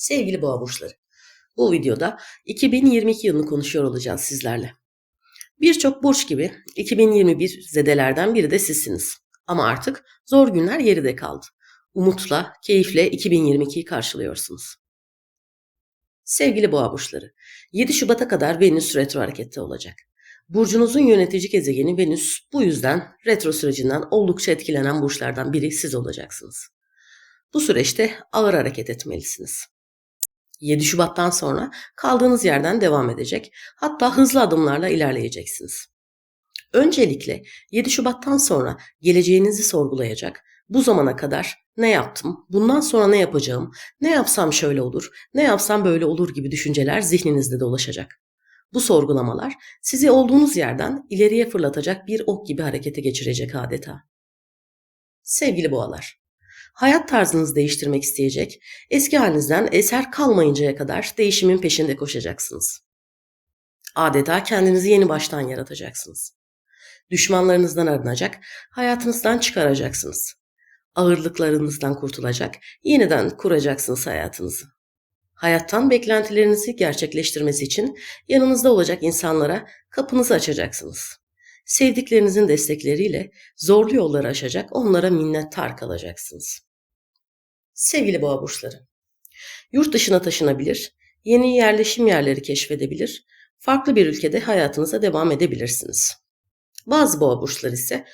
Sevgili boğa burçları, bu videoda 2022 yılını konuşuyor olacağız sizlerle. Birçok burç gibi 2021 zedelerden biri de sizsiniz. Ama artık zor günler geride kaldı. Umutla, keyifle 2022'yi karşılıyorsunuz. Sevgili boğa burçları, 7 Şubat'a kadar Venüs retro harekette olacak. Burcunuzun yönetici gezegeni Venüs bu yüzden retro sürecinden oldukça etkilenen burçlardan biri siz olacaksınız. Bu süreçte ağır hareket etmelisiniz. 7 Şubat'tan sonra kaldığınız yerden devam edecek, hatta hızlı adımlarla ilerleyeceksiniz. Öncelikle 7 Şubat'tan sonra geleceğinizi sorgulayacak, bu zamana kadar ne yaptım, bundan sonra ne yapacağım, ne yapsam şöyle olur, ne yapsam böyle olur gibi düşünceler zihninizde dolaşacak. Bu sorgulamalar sizi olduğunuz yerden ileriye fırlatacak bir ok gibi harekete geçirecek adeta. Sevgili boğalar, hayat tarzınızı değiştirmek isteyecek, eski halinizden eser kalmayıncaya kadar değişimin peşinde koşacaksınız. Adeta kendinizi yeni baştan yaratacaksınız. Düşmanlarınızdan arınacak, hayatınızdan çıkaracaksınız. Ağırlıklarınızdan kurtulacak, yeniden kuracaksınız hayatınızı. Hayattan beklentilerinizi gerçekleştirmesi için yanınızda olacak insanlara kapınızı açacaksınız. Sevdiklerinizin destekleriyle zorlu yolları aşacak, onlara minnettar kalacaksınız. Sevgili boğa burçları, yurt dışına taşınabilir, yeni yerleşim yerleri keşfedebilir, farklı bir ülkede hayatınıza devam edebilirsiniz. Bazı boğa burçları ise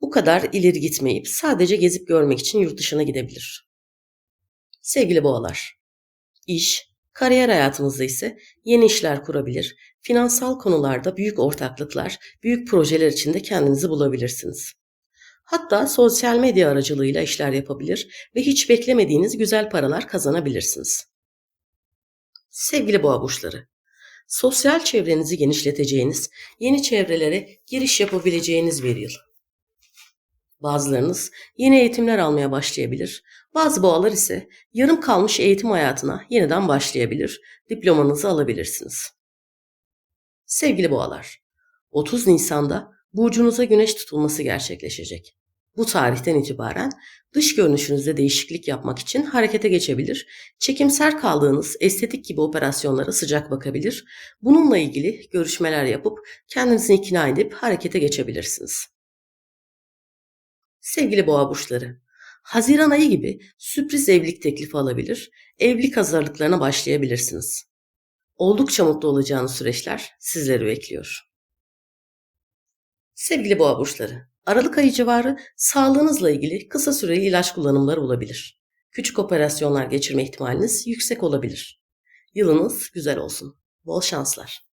bu kadar ileri gitmeyip sadece gezip görmek için yurt dışına gidebilir. Sevgili boğalar, iş, kariyer hayatınızda ise yeni işler kurabilir, finansal konularda büyük ortaklıklar, büyük projeler içinde kendinizi bulabilirsiniz. Hatta sosyal medya aracılığıyla işler yapabilir ve hiç beklemediğiniz güzel paralar kazanabilirsiniz. Sevgili boğa burçları, sosyal çevrenizi genişleteceğiniz, yeni çevrelere giriş yapabileceğiniz bir yıl. Bazılarınız yeni eğitimler almaya başlayabilir. Bazı boğalar ise yarım kalmış eğitim hayatına yeniden başlayabilir. Diplomanızı alabilirsiniz. Sevgili boğalar, 30 Nisan'da burcunuza güneş tutulması gerçekleşecek. Bu tarihten itibaren dış görünüşünüzde değişiklik yapmak için harekete geçebilir, çekimser kaldığınız estetik gibi operasyonlara sıcak bakabilir, bununla ilgili görüşmeler yapıp kendinizi ikna edip harekete geçebilirsiniz. Sevgili boğa burçları, Haziran ayı gibi sürpriz evlilik teklifi alabilir, evlilik hazırlıklarına başlayabilirsiniz. Oldukça mutlu olacağınız süreçler sizleri bekliyor. Sevgili boğa burçları, Aralık ayı civarı sağlığınızla ilgili kısa süreli ilaç kullanımları olabilir. Küçük operasyonlar geçirme ihtimaliniz yüksek olabilir. Yılınız güzel olsun. Bol şanslar.